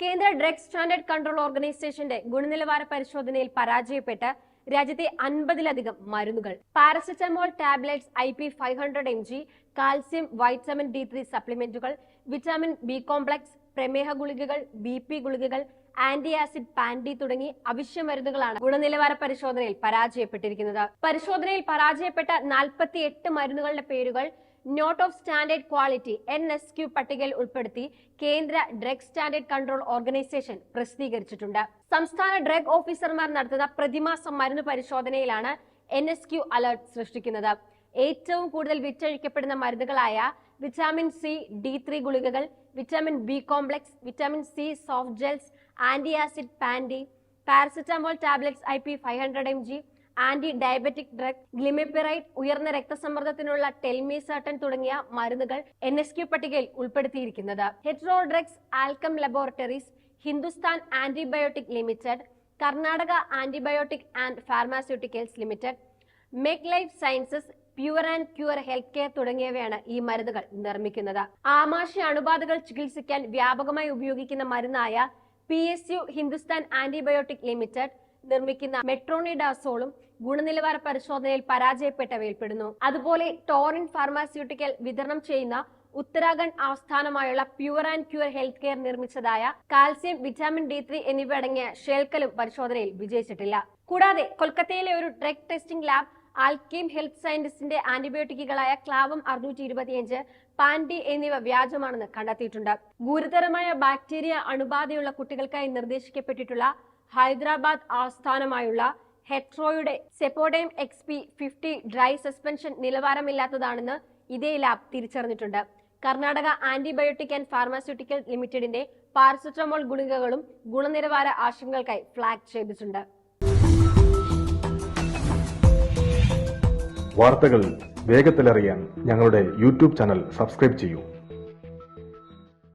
കേന്ദ്ര drug standard control ഓർഗനൈസേഷന്റെ ഗുണനിലവാര പരിശോധനയിൽ പരാജയപ്പെട്ട് രാജ്യത്തെ അൻപതിലധികം മരുന്നുകൾ. Paracetamol tablets I P five hundred M G calcium vitamin D three സപ്ലിമെന്റുകൾ vitamin B complex പ്രമേഹ ഗുളികകൾ ബി പി ഗുളികകൾ ആന്റി ആസിഡ് പാൻഡി തുടങ്ങി അവശ്യ മരുന്നുകളാണ് ഗുണനിലവാര പരിശോധനയിൽ പരാജയപ്പെട്ടിരിക്കുന്നത്. പരിശോധനയിൽ പരാജയപ്പെട്ട നാൽപ്പത്തി എട്ട് മരുന്നുകളുടെ പേരുകൾ not of standard quality N S Q പട്ടികയിൽ ഉൾപ്പെടുത്തി കേന്ദ്ര ഡ്രഗ് സ്റ്റാൻഡേർഡ് കൺട്രോൾ ഓർഗനൈസേഷൻ പ്രസിദ്ധീകരിച്ചിട്ടുണ്ട്. സംസ്ഥാന ഡ്രഗ് ഓഫീസർമാർ നടത്തുന്ന പ്രതിമാസ മരുന്ന് പരിശോധനയിലാണ് എൻ എസ് ക്യു അലർട്ട് സൃഷ്ടിക്കുന്നത്. ഏറ്റവും കൂടുതൽ വിറ്റഴിക്കപ്പെടുന്ന മരുന്നുകളായ വിറ്റാമിൻ സി ഡി ത്രീ ഗുളികകൾ vitamin B complex vitamin C soft gels anti acid Pan D paracetamol tablets I P five hundred M G anti diabetic drug glimepiride ഉയർന്ന രക്തസമ്മർദ്ദത്തിനുള്ള ടെൽമീസർട്ടൻ തുടങ്ങിയ മരുന്നുകൾ എൻ എസ് ക്യു പട്ടികയിൽ ഉൾപ്പെടുത്തിയിരിക്കുന്നത്. Hetero drugs Alkem laboratories Hindustan antibiotic limited Karnataka antibiotic and pharmaceuticals limited മെക് life sciences pure and cure health care തുടങ്ങിയവയാണ് ഈ മരുന്നുകൾ നിർമ്മിക്കുന്നത്. ആമാശയ അണുബാധകൾ ചികിത്സിക്കാൻ വ്യാപകമായി ഉപയോഗിക്കുന്ന മരുന്നായ P S U Hindustan Antibiotics Limited നിർമ്മിക്കുന്ന മെട്രോണിഡാസോളും ഗുണനിലവാര പരിശോധനയിൽ പരാജയപ്പെട്ടവയിൽപ്പെടുന്നു. അതുപോലെ ടോറിൻ ഫാർമാസ്യൂട്ടിക്കൽ വിതരണം ചെയ്യുന്ന ഉത്തരാഖണ്ഡ് ആസ്ഥാനമായുള്ള pure and cure health care നിർമ്മിച്ചതായ calcium vitamin D three എന്നിവ അടങ്ങിയ ഷേൽക്കലും പരിശോധനയിൽ വിജയിച്ചിട്ടില്ല. കൂടാതെ കൊൽക്കത്തയിലെ ഒരു drug testing lab Alkem health സയന്റിസ്റ്റിന്റെ ആന്റിബയോട്ടിക്കുകളായ ക്ലാവം അറുന്നൂറ്റി ഇരുപത്തിയഞ്ച് പാൻഡി എന്നിവ വ്യാജമാണെന്ന് കണ്ടെത്തിയിട്ടുണ്ട്. ഗുരുതരമായ ബാക്ടീരിയ അണുബാധയുള്ള കുട്ടികൾക്കായി നിർദ്ദേശിക്കപ്പെട്ടിട്ടുള്ള ഹൈദരാബാദ് ആസ്ഥാനമായുള്ള ഹെട്രോയുടെ Cepodem X P fifty dry suspension നിലവാരമില്ലാത്തതാണെന്ന് ഇതേ ലാബ് തിരിച്ചറിഞ്ഞിട്ടുണ്ട്. കർണാടക ആന്റിബയോട്ടിക് ആൻഡ് ഫാർമാസ്യൂട്ടിക്കൽ ലിമിറ്റഡിന്റെ പാരസെറ്റമോൾ ഗുളികകളും ഗുണനിലവാര ആശങ്കകൾക്കായി ഫ്ലാഗ് ചെയ്തിട്ടുണ്ട് വാർത്തകൾ വേഗത്തിലറിയാൻ ഞങ്ങളുടെ യൂട്യൂബ് ചാനൽ സബ്സ്ക്രൈബ് ചെയ്യൂ.